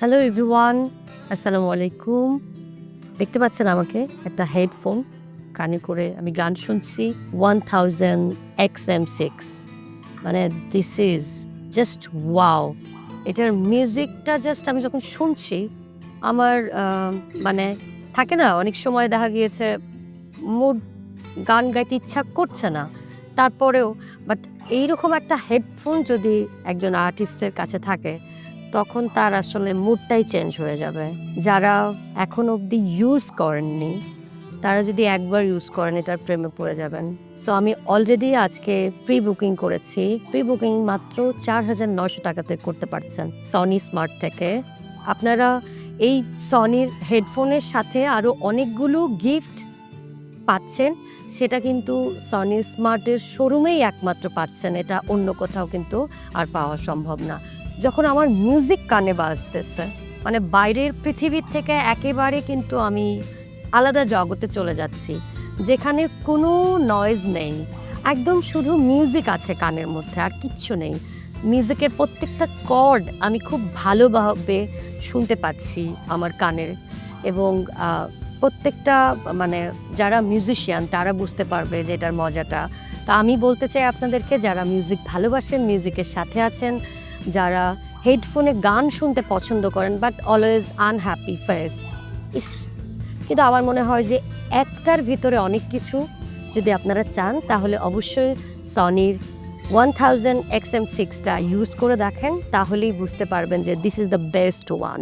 Hello everyone আসসালামু আলাইকুম দেখতে পাচ্ছেন আমাকে? একটা হেডফোন কানে করে আমি গান শুনছি। One thousand X M six মানে দিস ইজ জাস্ট ওয়াও এটার মিউজিকটা জাস্ট আমি যখন শুনছি, আমার মানে থাকে না, অনেক সময় দেখা গিয়েছে মুড গান গাইতে ইচ্ছা করছে না। তারপরেও বাট এইরকম একটা হেডফোন যদি একজন আর্টিস্টের কাছে থাকে তখন তার আসলে মুডটাই চেঞ্জ হয়ে যাবে। যারা এখন অবধি ইউজ করেননি, তারা যদি একবার ইউজ করেন, এটার প্রেমে পড়ে যাবেন। সো আমি অলরেডি আজকে প্রি বুকিং করেছি। প্রি বুকিং মাত্র চার হাজার নশো টাকাতে করতে পারছেন সনি স্মার্ট থেকে। আপনারা এই সনির হেডফোনের সাথে আরও অনেকগুলো গিফট পাচ্ছেন, সেটা কিন্তু সনি স্মার্টের শোরুমেই একমাত্র পাচ্ছেন। এটা অন্য কোথাও কিন্তু আর পাওয়া সম্ভব না। যখন আমার মিউজিক কানে বাজতেছে মানে বাইরের পৃথিবীর থেকে একেবারে কিন্তু আমি আলাদা জগতে চলে যাচ্ছি, যেখানে কোনো নয়েজ নেই। একদম শুধু মিউজিক আছে কানের মধ্যে, আর কিচ্ছু নেই। মিউজিকের প্রত্যেকটা কর্ড আমি খুব ভালোভাবে শুনতে পাচ্ছি আমার কানের। এবং প্রত্যেকটা মানে যারা মিউজিশিয়ান তারা বুঝতে পারবে যে এটার মজাটা। তা আমি বলতে চাই আপনাদেরকে, যারা মিউজিক ভালোবাসেন মিউজিকের সাথে আছেন যারা হেডফোনে গান শুনতে পছন্দ করেন but always unhappy face is, কিন্তু আমার মনে হয় যে একটার ভিতরে অনেক কিছু যদি আপনারা চান, তাহলে অবশ্যই সনির ওয়ান থাউজেন্ড এক্স এম সিক্সটা ইউজ করে দেখেন, তাহলেই বুঝতে পারবেন যে this is the best one